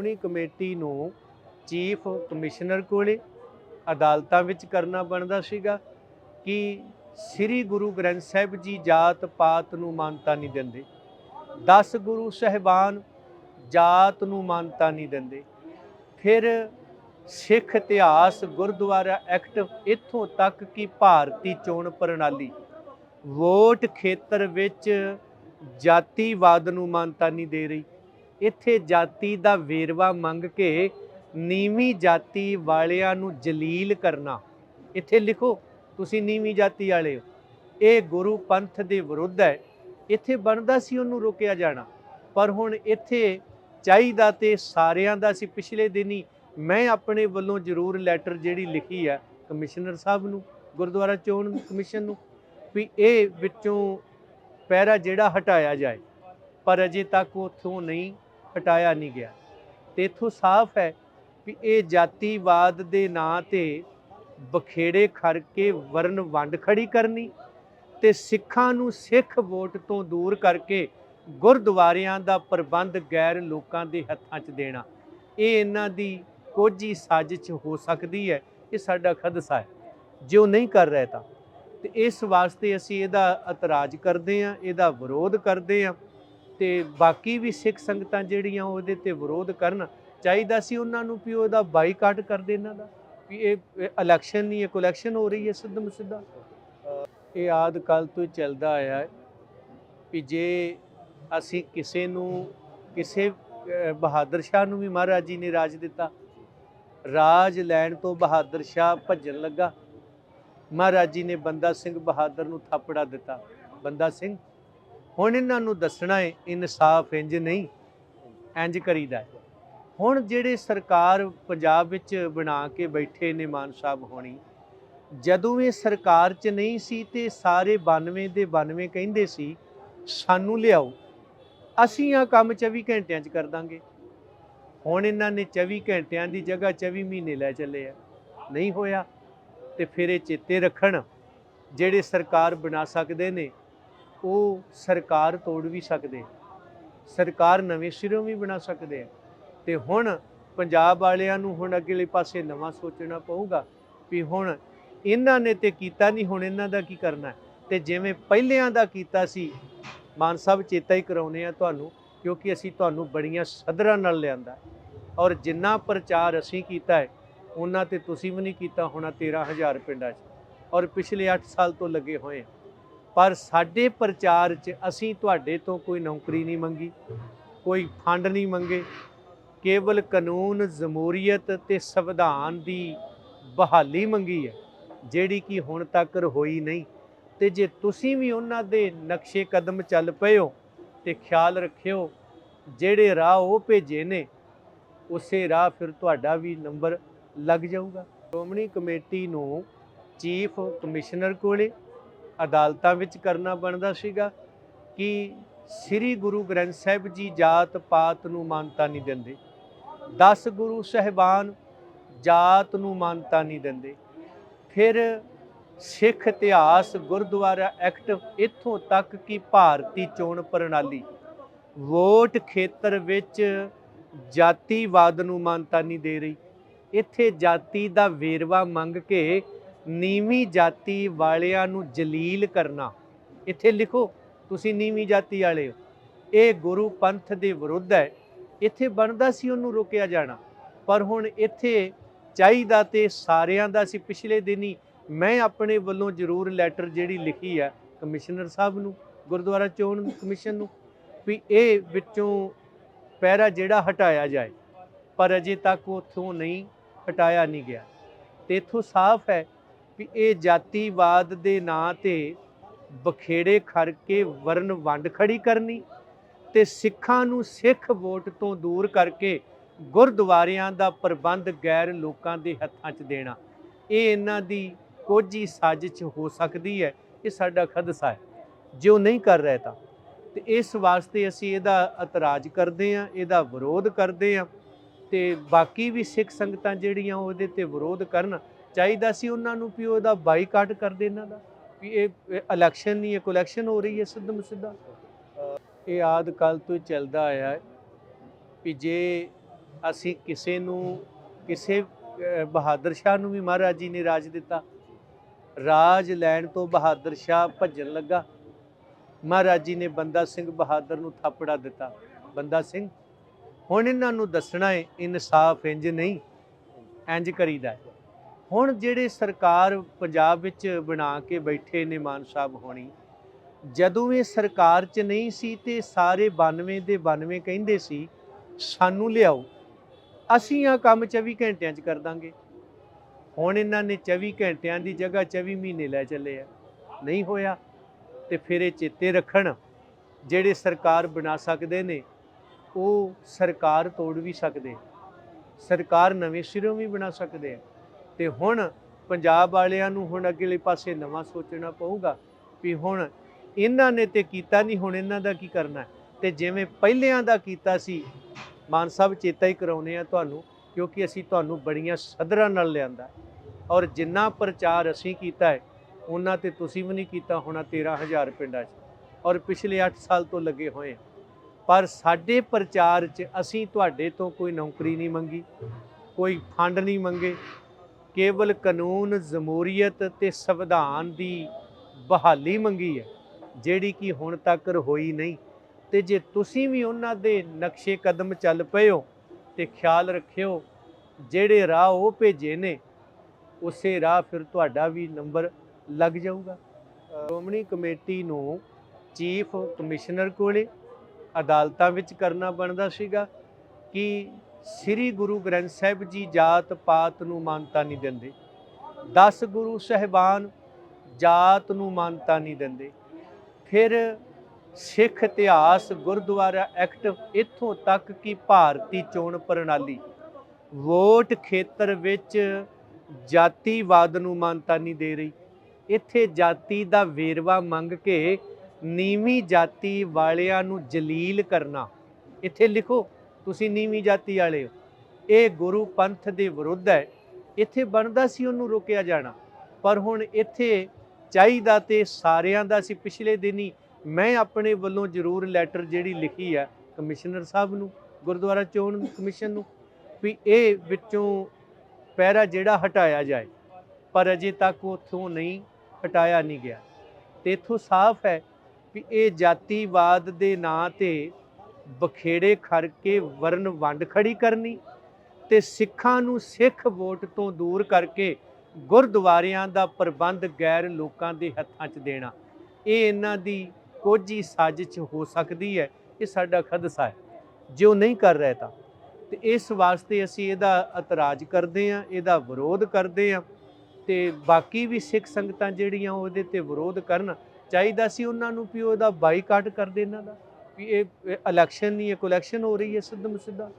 Shiromani committee ਨੂੰ chief commissioner ਕੋਲੇ ਅਦਾਲਤਾਂ ਵਿੱਚ ਕਰਨਾ ਬਣਦਾ ਸੀਗਾ ਕਿ ਸ੍ਰੀ ਗੁਰੂ ਗ੍ਰੰਥ ਸਾਹਿਬ ਜੀ ਜਾਤ ਪਾਤ ਨੂੰ ਮਾਨਤਾ ਨਹੀਂ ਦਿੰਦੇ। 10 ਗੁਰੂ ਸਹਿਬਾਨ ਜਾਤ ਨੂੰ ਮਾਨਤਾ ਨਹੀਂ ਦਿੰਦੇ। ਫਿਰ ਸਿੱਖ ਇਤਿਹਾਸ ਗੁਰਦੁਆਰਾ ਐਕਟ ਇੱਥੋਂ ਤੱਕ ਕਿ ਭਾਰਤੀ ਚੋਣ ਪ੍ਰਣਾਲੀ, ਵੋਟ ਖੇਤਰ ਵਿੱਚ ਜਾਤੀਵਾਦ ਨੂੰ ਮਾਨਤਾ ਨਹੀਂ ਦੇ ਰਹੀ। ਇੱਥੇ ਜਾਤੀ ਦਾ ਵੇਰਵਾ ਮੰਗ ਕੇ ਨੀਵੀਂ ਜਾਤੀ ਵਾਲਿਆਂ ਨੂੰ ਜਲੀਲ ਕਰਨਾ। ਇੱਥੇ ਲਿਖੋ, ਤੁਸੀਂ ਨੀਵੀਂ ਜਾਤੀ ਵਾਲੇ ਹੋ। ਇਹ ਗੁਰੂ ਪੰਥ ਦੇ ਵਿਰੁੱਧ ਹੈ। ਇੱਥੇ ਬਣਦਾ ਸੀ, ਉਹਨੂੰ ਰੋਕਿਆ ਜਾਣਾ। ਪਰ ਹੁਣ ਇੱਥੇ ਚਾਹੀਦਾ ਤੇ ਸਾਰਿਆਂ ਦਾ ਸੀ। ਪਿਛਲੇ ਦਿਨੀ ਮੈਂ ਆਪਣੇ ਵੱਲੋਂ ਜ਼ਰੂਰ ਲੈਟਰ ਜਿਹੜੀ ਲਿਖੀ ਹੈ, ਕਮਿਸ਼ਨਰ ਸਾਹਿਬ ਨੂੰ, ਗੁਰਦੁਆਰਾ ਚੋਣ ਕਮਿਸ਼ਨ ਨੂੰ, ਵੀ ਇਹ ਵਿੱਚੋਂ ਪੈਰਾ ਜਿਹੜਾ ਹਟਾਇਆ ਜਾਏ। ਪਰ ਅਜੇ ਤੱਕ ਉੱਥੋਂ ਨਹੀਂ ਹਟਾਇਆ ਨਹੀਂ ਗਿਆ। ਤੇ ਇਥੋਂ ਸਾਫ਼ ਹੈ ਵੀ ਇਹ ਜਾਤੀਵਾਦ ਦੇ ਨਾਂ ਤੇ ਬਖੇੜੇ ਖੜ ਕੇ ਵਰਨ ਵੰਡ ਖੜੀ ਕਰਨੀ ਤੇ ਸਿੱਖਾਂ ਨੂੰ ਸਿੱਖ ਵੋਟ ਤੋਂ ਦੂਰ ਕਰਕੇ ਗੁਰਦੁਆਰਿਆਂ ਦਾ ਪ੍ਰਬੰਧ ਗੈਰ ਲੋਕਾਂ ਦੇ ਹੱਥਾਂ 'ਚ ਦੇਣਾ। ਇਹ ਇਹਨਾਂ ਦੀ ਕੋਝੀ ਸਾਜ਼ਿਸ਼ ਹੋ ਸਕਦੀ ਹੈ। ਇਹ ਸਾਡਾ ਖਦਸ਼ਾ ਹੈ। ਜੇ ਉਹ ਨਹੀਂ ਕਰ ਰਹੇ ਤਾਂ। ਤੇ ਇਸ ਵਾਸਤੇ ਅਸੀਂ ਇਹਦਾ ਇਤਰਾਜ਼ ਕਰਦੇ ਹਾਂ, ਇਹਦਾ ਵਿਰੋਧ ਕਰਦੇ ਹਾਂ। ਤੇ ਬਾਕੀ ਵੀ ਸਿੱਖ ਸੰਗਤਾਂ ਜਿਹੜੀਆਂ ਉਹਦੇ ਤੇ ਵਿਰੋਧ ਕਰਨ, ਚਾਹੀਦਾ ਸੀ ਉਹਨਾਂ ਨੂੰ ਵੀ ਉਹਦਾ ਬਾਈਕਾਟ ਕਰ ਦੇ ਇਹਨਾਂ ਦਾ, ਵੀ ਇਹ ਇਲੈਕਸ਼ਨ ਨਹੀਂ ਇਹ ਕੋਲੈਕਸ਼ਨ ਹੋ ਰਹੀ ਹੈ ਸਿੱਧਮ ਸਿੱਧਾ ਇਹ ਆਦ ਕੱਲ ਤੋਂ ਹੀ ਚੱਲਦਾ ਆਇਆ ਹੈ ਵੀ ਜੇ ਅਸੀਂ ਕਿਸੇ ਨੂੰ, ਕਿਸੇ ਬਹਾਦਰ ਸ਼ਾਹ ਨੂੰ ਵੀ ਮਹਾਰਾਜ ਜੀ ਨੇ ਰਾਜ ਦਿੱਤਾ, ਰਾਜ ਲੈਣ ਤੋਂ ਬਹਾਦਰ ਸ਼ਾਹ ਭੱਜਣ ਲੱਗਾ, ਮਹਾਰਾਜ ਜੀ ਨੇ ਬੰਦਾ ਸਿੰਘ ਬਹਾਦਰ ਨੂੰ ਥਾਪੜਾ ਦਿੱਤਾ। ਬੰਦਾ ਸਿੰਘ ਹੁਣ ਇਹਨਾਂ ਨੂੰ ਦੱਸਣਾ ਹੈ ਇਨਸਾਫ ਇੰਜ ਨਹੀਂ, ਇੰਜ ਕਰੀਦਾ ਹੁਣ ਜਿਹੜੇ ਸਰਕਾਰ ਪੰਜਾਬ ਵਿੱਚ ਬਣਾ ਕੇ ਬੈਠੇ ਨੇ ਮਾਨ ਸਾਹਿਬ ਹੋਣੀ, ਜਦੋਂ ਇਹ ਸਰਕਾਰ 'ਚ ਨਹੀਂ ਸੀ ਤੇ ਸਾਰੇ 92 ਦੇ 92 ਕਹਿੰਦੇ ਸੀ, ਸਾਨੂੰ ਲਿਆਓ। ਅਸੀਂ ਆ ਕੰਮ 24 ਘੰਟਿਆਂ 'ਚ ਕਰ ਦਾਂਗੇ। ਹੁਣ ਇਹਨਾਂ ਨੇ 24 ਘੰਟਿਆਂ ਦੀ ਜਗ੍ਹਾ 24 ਮਹੀਨੇ ਲੈ ਚੱਲੇ ਆ। ਨਹੀਂ ਹੋਇਆ ਤੇ ਫਿਰ ਇਹ ਚੇਤੇ ਰੱਖਣ ਜਿਹੜੇ ਸਰਕਾਰ ਬਣਾ ਸਕਦੇ ਨੇ ਉਹ ਸਰਕਾਰ ਤੋੜ ਵੀ ਸਕਦੇ ਸਰਕਾਰ ਨਵੇਂ ਸਿਰੋਂ ਵੀ ਬਣਾ ਸਕਦੇ ਆ। ਤੇ ਹੁਣ ਪੰਜਾਬ ਵਾਲਿਆਂ ਨੂੰ ਹੁਣ ਅਗਲੇ ਪਾਸੇ ਨਵਾਂ ਸੋਚਣਾ ਪਊਗਾ ਵੀ ਹੁਣ ਇਹਨਾਂ ਨੇ ਤੇ ਕੀਤਾ ਨਹੀਂ, ਹੁਣ ਇਹਨਾਂ ਦਾ ਕੀ ਕਰਨਾ ਹੈ? ਤੇ ਜਿਵੇਂ ਪਹਿਲਿਆਂ ਦਾ ਕੀਤਾ ਸੀ, ਮਾਨ ਸਾਹਿਬ ਚੇਤਾ ਹੀ ਕਰਾਉਨੇ ਆ ਤੁਹਾਨੂੰ, ਕਿਉਂਕਿ ਅਸੀਂ ਤੁਹਾਨੂੰ ਬੜੀਆਂ ਸਦਰਾਂ ਨਾਲ ਲਿਆਂਦਾ। ਔਰ ਜਿੰਨਾ ਪ੍ਰਚਾਰ ਅਸੀਂ ਕੀਤਾ ਹੈ, ਉਹਨਾਂ ਤੇ ਤੁਸੀਂ ਵੀ ਨਹੀਂ ਕੀਤਾ ਹੋਣਾ 13000 ਪਿੰਡਾਂ 'ਚ। ਔਰ ਪਿਛਲੇ 8 ਸਾਲ ਤੋਂ ਲੱਗੇ ਹੋਏ ਹਾਂ। ਪਰ ਸਾਡੇ ਪ੍ਰਚਾਰ 'ਚ ਅਸੀਂ ਤੁਹਾਡੇ ਤੋਂ ਕੋਈ ਨੌਕਰੀ ਨਹੀਂ ਮੰਗੀ, ਕੋਈ ਫੰਡ ਨਹੀਂ ਮੰਗੇ। ਕੇਵਲ ਕਾਨੂੰਨ ਜਮਹੂਰੀਅਤ ਤੇ ਸੰਵਿਧਾਨ ਦੀ ਬਹਾਲੀ ਮੰਗੀ ਹੈ, ਜਿਹੜੀ ਕਿ ਹੁਣ ਤੱਕ ਹੋਈ ਨਹੀਂ। ਤੇ ਜੇ ਤੁਸੀਂ ਵੀ ਉਹਨਾਂ ਦੇ ਨਕਸ਼ੇ ਕਦਮ ਚੱਲ ਪਏ ਹੋ ਤੇ ਖਿਆਲ ਰੱਖਿਓ, ਜਿਹੜੇ ਰਾਹ ਉਹ ਭੇਜੇ ਨੇ, ਉਸੇ ਰਾਹ ਫਿਰ ਤੁਹਾਡਾ ਵੀ ਨੰਬਰ ਲੱਗ ਜਾਊਗਾ। ਸ਼੍ਰੋਮਣੀ ਕਮੇਟੀ ਨੂੰ ਚੀਫ ਕਮਿਸ਼ਨਰ ਕੋਲੇ ਅਦਾਲਤਾਂ ਵਿੱਚ ਕਰਨਾ ਬਣਦਾ ਸੀਗਾ ਕਿ ਸ੍ਰੀ ਗੁਰੂ ਗ੍ਰੰਥ ਸਾਹਿਬ ਜੀ ਜਾਤ ਪਾਤ ਨੂੰ ਮਾਨਤਾ ਨਹੀਂ ਦਿੰਦੇ। 10 ਗੁਰੂ ਸਹਿਬਾਨ ਜਾਤ ਨੂੰ ਮਾਨਤਾ ਨਹੀਂ ਦਿੰਦੇ। ਫਿਰ ਸਿੱਖ ਇਤਿਹਾਸ ਗੁਰਦੁਆਰਾ ਐਕਟ ਇੱਥੋਂ ਤੱਕ ਕਿ ਭਾਰਤੀ ਚੋਣ ਪ੍ਰਣਾਲੀ, ਵੋਟ ਖੇਤਰ ਵਿੱਚ ਜਾਤੀਵਾਦ ਨੂੰ ਮਾਨਤਾ ਨਹੀਂ ਦੇ ਰਹੀ। ਇੱਥੇ ਜਾਤੀ ਦਾ ਵੇਰਵਾ ਮੰਗ ਕੇ ਨੀਵੀਂ ਜਾਤੀ ਵਾਲਿਆਂ ਨੂੰ ਜਲੀਲ ਕਰਨਾ। ਇੱਥੇ ਲਿਖੋ, ਤੁਸੀਂ ਨੀਵੀਂ ਜਾਤੀ ਵਾਲੇ ਹੋ। ਇਹ ਗੁਰੂ ਪੰਥ ਦੇ ਵਿਰੁੱਧ ਹੈ। ਇੱਥੇ ਬਣਦਾ ਸੀ, ਉਹਨੂੰ ਰੋਕਿਆ ਜਾਣਾ। ਪਰ ਹੁਣ ਇੱਥੇ ਚਾਹੀਦਾ ਤੇ ਸਾਰਿਆਂ ਦਾ ਸੀ। ਪਿਛਲੇ ਦਿਨੀ ਮੈਂ ਆਪਣੇ ਵੱਲੋਂ ਜ਼ਰੂਰ ਲੈਟਰ ਜਿਹੜੀ ਲਿਖੀ ਹੈ, ਕਮਿਸ਼ਨਰ ਸਾਹਿਬ ਨੂੰ, ਗੁਰਦੁਆਰਾ ਚੋਣ ਕਮਿਸ਼ਨ ਨੂੰ, ਵੀ ਇਹ ਵਿੱਚੋਂ ਪੈਰਾ ਜਿਹੜਾ ਹਟਾਇਆ ਜਾਏ। ਪਰ ਅਜੇ ਤੱਕ ਉੱਥੋਂ ਨਹੀਂ ਹਟਾਇਆ ਨਹੀਂ ਗਿਆ। ਤੇ ਇਥੋਂ ਸਾਫ਼ ਹੈ ਵੀ ਇਹ ਜਾਤੀਵਾਦ ਦੇ ਨਾਂ ਤੇ ਬਖੇੜੇ ਖੜ ਕੇ ਵਰਨ ਵੰਡ ਖੜੀ ਕਰਨੀ ਤੇ ਸਿੱਖਾਂ ਨੂੰ ਸਿੱਖ ਵੋਟ ਤੋਂ ਦੂਰ ਕਰਕੇ ਗੁਰਦੁਆਰਿਆਂ ਦਾ ਪ੍ਰਬੰਧ ਗੈਰ ਲੋਕਾਂ ਦੇ ਹੱਥਾਂ 'ਚ ਦੇਣਾ। ਇਹ ਇਹਨਾਂ ਦੀ ਕੋਝੀ ਸਾਜ਼ਿਸ਼ ਹੋ ਸਕਦੀ ਹੈ। ਇਹ ਸਾਡਾ ਖਦਸ਼ਾ ਹੈ। ਜੋ ਨਹੀਂ ਕਰ ਰਹੇ ਤਾਂ। ਤੇ ਇਸ ਵਾਸਤੇ ਅਸੀਂ ਇਹਦਾ ਇਤਰਾਜ਼ ਕਰਦੇ ਹਾਂ, ਇਹਦਾ ਵਿਰੋਧ ਕਰਦੇ ਹਾਂ ਤੇ ਬਾਕੀ ਵੀ ਸਿੱਖ ਸੰਗਤਾਂ ਜਿਹੜੀਆਂ ਉਹਦੇ ਤੇ ਵਿਰੋਧ ਕਰਨ ਚਾਹੀਦਾ ਸੀ ਉਹਨਾਂ ਨੂੰ ਵੀ ਉਹਦਾ ਬਾਈਕਾਟ ਕਰ ਦੇ ਇਹਨਾਂ ਦਾ? ਵੀ ਇਹ ਇਲੈਕਸ਼ਨ ਨਹੀਂ ਇਹ ਕੋਲੈਕਸ਼ਨ ਹੋ ਰਹੀ ਹੈ ਸਿੱਧਮ ਸਿੱਧਾ ਇਹ ਆਦ ਕੱਲ ਤੋਂ ਚੱਲਦਾ ਆਇਆ ਹੈ ਵੀ ਜੇ ਅਸੀਂ ਕਿਸੇ ਨੂੰ, ਕਿਸੇ ਬਹਾਦਰ ਸ਼ਾਹ ਨੂੰ ਵੀ ਮਹਾਰਾਜ ਜੀ ਨੇ ਰਾਜ ਦਿੱਤਾ, ਰਾਜ ਲੈਣ ਤੋਂ ਬਹਾਦਰ ਸ਼ਾਹ ਭੱਜਣ ਲੱਗਾ, ਮਹਾਰਾਜ ਜੀ ਨੇ ਬੰਦਾ ਸਿੰਘ ਬਹਾਦਰ ਨੂੰ ਥਾਪੜਾ ਦਿੱਤਾ। ਬੰਦਾ ਸਿੰਘ, ਹੁਣ ਇਹਨਾਂ ਨੂੰ ਦੱਸਣਾ ਹੈ, ਇਨਸਾਫ ਇੰਜ ਨਹੀਂ, ਇੰਜ ਕਰੀਦਾ ਹੈ। ਹੁਣ ਜਿਹੜੇ ਸਰਕਾਰ ਪੰਜਾਬ ਵਿੱਚ ਬਣਾ ਕੇ ਬੈਠੇ ਨੇ ਮਾਨ ਸਾਹਿਬ ਹੋਣੀ, ਜਦੋਂ ਇਹ ਸਰਕਾਰ 'ਚ ਨਹੀਂ ਸੀ ਤੇ ਸਾਰੇ 92 ਦੇ 92 ਕਹਿੰਦੇ ਸੀ, ਸਾਨੂੰ ਲਿਆਓ। ਅਸੀਂ ਆ ਕੰਮ 24 ਘੰਟਿਆਂ 'ਚ ਕਰ ਦਾਂਗੇ। ਹੁਣ ਇਹਨਾਂ ਨੇ 24 ਘੰਟਿਆਂ ਦੀ ਜਗ੍ਹਾ 24 ਮਹੀਨੇ ਲੈ ਚੱਲੇ ਆ। ਨਹੀਂ ਹੋਇਆ ਤੇ ਫਿਰ ਇਹ ਚੇਤੇ ਰੱਖਣ, ਜਿਹੜੇ ਸਰਕਾਰ ਬਣਾ ਸਕਦੇ ਨੇ, ਉਹ ਸਰਕਾਰ ਤੋੜ ਵੀ ਸਕਦੇ। ਸਰਕਾਰ ਨਵੇਂ ਸਿਰੋਂ ਵੀ ਬਣਾ ਸਕਦੇ ਆ। ਤੇ ਹੁਣ ਪੰਜਾਬ ਵਾਲਿਆਂ ਨੂੰ ਹੁਣ ਅਗਲੇ ਪਾਸੇ ਨਵਾਂ ਸੋਚਣਾ ਪਊਗਾ ਵੀ ਹੁਣ ਇਹਨਾਂ ਨੇ ਤੇ ਕੀਤਾ ਨਹੀਂ, ਹੁਣ ਇਹਨਾਂ ਦਾ ਕੀ ਕਰਨਾ ਹੈ? ਤੇ ਜਿਵੇਂ ਪਹਿਲਿਆਂ ਦਾ ਕੀਤਾ ਸੀ, ਮਾਨ ਸਾਹਿਬ ਚੇਤਾ ਹੀ ਕਰਾਉਨੇ ਆ ਤੁਹਾਨੂੰ, ਕਿਉਂਕਿ ਅਸੀਂ ਤੁਹਾਨੂੰ ਬੜੀਆਂ ਸਦਰਾਂ ਨਾਲ ਲਿਆਂਦਾ ਔਰ ਜਿੰਨਾ ਪ੍ਰਚਾਰ ਅਸੀਂ ਕੀਤਾ ਹੈ, ਉਹਨਾਂ ਤੇ ਤੁਸੀਂ ਵੀ ਨਹੀਂ ਕੀਤਾ ਹੋਣਾ 13000 ਪਿੰਡਾਂ 'ਚ ਔਰ ਪਿਛਲੇ 8 ਸਾਲ ਤੋਂ ਲੱਗੇ ਹੋਏ ਹਾਂ। ਪਰ ਸਾਡੇ ਪ੍ਰਚਾਰ 'ਚ ਅਸੀਂ ਤੁਹਾਡੇ ਤੋਂ ਕੋਈ ਨੌਕਰੀ ਨਹੀਂ ਮੰਗੀ, ਕੋਈ ਫੰਡ ਨਹੀਂ ਮੰਗੇ ਕੇਵਲ ਕਾਨੂੰਨ ਜਮਹੂਰੀਅਤ ਤੇ ਸੰਵਿਧਾਨ ਦੀ ਬਹਾਲੀ ਮੰਗੀ ਹੈ, ਜਿਹੜੀ ਕਿ ਹੁਣ ਤੱਕ ਹੋਈ ਨਹੀਂ। ਤੇ ਜੇ ਤੁਸੀਂ ਵੀ ਉਹਨਾਂ ਦੇ ਨਕਸ਼ੇ ਕਦਮ ਚੱਲ ਪਏ ਹੋ ਤੇ ਖਿਆਲ ਰੱਖਿਓ, ਜਿਹੜੇ ਰਾਹ ਉਹ ਭੇਜੇ ਨੇ, ਉਸੇ ਰਾਹ ਫਿਰ ਤੁਹਾਡਾ ਵੀ ਨੰਬਰ ਲੱਗ ਜਾਊਗਾ। ਸ਼੍ਰੋਮਣੀ ਕਮੇਟੀ ਨੂੰ ਚੀਫ ਕਮਿਸ਼ਨਰ ਕੋਲੇ ਅਦਾਲਤਾਂ ਵਿੱਚ ਕਰਨਾ ਬਣਦਾ ਸੀਗਾ ਕਿ ਸ੍ਰੀ ਗੁਰੂ ਗ੍ਰੰਥ ਸਾਹਿਬ ਜੀ ਜਾਤ ਪਾਤ ਨੂੰ ਮਾਨਤਾ ਨਹੀਂ ਦਿੰਦੇ। 10 ਗੁਰੂ ਸਹਿਬਾਨ ਜਾਤ ਨੂੰ ਮਾਨਤਾ ਨਹੀਂ ਦਿੰਦੇ। ਫਿਰ ਸਿੱਖ ਇਤਿਹਾਸ ਗੁਰਦੁਆਰਾ ਐਕਟ ਇੱਥੋਂ ਤੱਕ ਕਿ ਭਾਰਤੀ ਚੋਣ ਪ੍ਰਣਾਲੀ, ਵੋਟ ਖੇਤਰ ਵਿੱਚ ਜਾਤੀਵਾਦ ਨੂੰ ਮਾਨਤਾ ਨਹੀਂ ਦੇ ਰਹੀ। ਇੱਥੇ ਜਾਤੀ ਦਾ ਵੇਰਵਾ ਮੰਗ ਕੇ ਨੀਵੀਂ ਜਾਤੀ ਵਾਲਿਆਂ ਨੂੰ ਜਲੀਲ ਕਰਨਾ। ਇੱਥੇ ਲਿਖੋ ਤੁਸੀਂ ਨੀਵੀਂ ਜਾਤੀ ਵਾਲੇ ਹੋ। ਇਹ ਗੁਰੂ ਪੰਥ ਦੇ ਵਿਰੁੱਧ ਹੈ। ਇੱਥੇ ਬਣਦਾ ਸੀ ਉਹਨੂੰ ਰੋਕਿਆ ਜਾਣਾ। ਪਰ ਹੁਣ ਇੱਥੇ ਚਾਹੀਦਾ ਤੇ ਸਾਰਿਆਂ ਦਾ ਸੀ। ਪਿਛਲੇ ਦਿਨੀ ਮੈਂ ਆਪਣੇ ਵੱਲੋਂ ਜ਼ਰੂਰ ਲੈਟਰ ਜਿਹੜੀ ਲਿਖੀ ਹੈ ਕਮਿਸ਼ਨਰ ਸਾਹਿਬ ਨੂੰ, ਗੁਰਦੁਆਰਾ ਚੋਣ ਕਮਿਸ਼ਨ ਨੂੰ, ਵੀ ਇਹ ਵਿੱਚੋਂ ਪੈਰਾ ਜਿਹੜਾ ਹਟਾਇਆ ਜਾਏ। ਪਰ ਅਜੇ ਤੱਕ ਉੱਥੋਂ ਨਹੀਂ ਹਟਾਇਆ ਨਹੀਂ ਗਿਆ। ਤੇ ਇੱਥੋਂ ਸਾਫ਼ ਹੈ ਵੀ ਇਹ ਜਾਤੀਵਾਦ ਦੇ ਨਾਂ ਤੇ ਬਖੇੜੇ ਖੜ ਕੇ ਵਰਨ ਵੰਡ ਖੜੀ ਕਰਨੀ ਤੇ ਸਿੱਖਾਂ ਨੂੰ ਸਿੱਖ ਵੋਟ ਤੋਂ ਦੂਰ ਕਰਕੇ ਗੁਰਦੁਆਰਿਆਂ ਦਾ ਪ੍ਰਬੰਧ ਗੈਰ ਲੋਕਾਂ ਦੇ ਹੱਥਾਂ 'ਚ ਦੇਣਾ। ਇਹ ਇਹਨਾਂ ਦੀ ਕੋਝੀ ਸਾਜ਼ਿਸ਼ ਹੋ ਸਕਦੀ ਹੈ, ਇਹ ਸਾਡਾ ਖਦਸ਼ਾ ਹੈ। ਜੇ ਉਹ ਨਹੀਂ ਕਰ ਰਿਹਾ ਤਾਂ। ਤੇ ਇਸ ਵਾਸਤੇ ਅਸੀਂ ਇਹਦਾ ਇਤਰਾਜ਼ ਕਰਦੇ ਹਾਂ, ਇਹਦਾ ਵਿਰੋਧ ਕਰਦੇ ਹਾਂ ਤੇ ਬਾਕੀ ਵੀ ਸਿੱਖ ਸੰਗਤਾਂ ਜਿਹੜੀਆਂ ਉਹਦੇ ਤੇ ਵਿਰੋਧ ਕਰਨ, ਚਾਹੀਦਾ ਸੀ ਉਹਨਾਂ ਨੂੰ ਵੀ ਉਹਦਾ ਬਾਈਕਾਟ ਕਰ ਦੇ ਇਹਨਾਂ ਦਾ। ਵੀ ਇਹ ਇਲੈਕਸ਼ਨ ਨਹੀਂ ਇਹ ਕਲੈਕਸ਼ਨ ਹੋ ਰਹੀ ਹੈ ਸਿੱਧਮ ਸਿੱਧਾ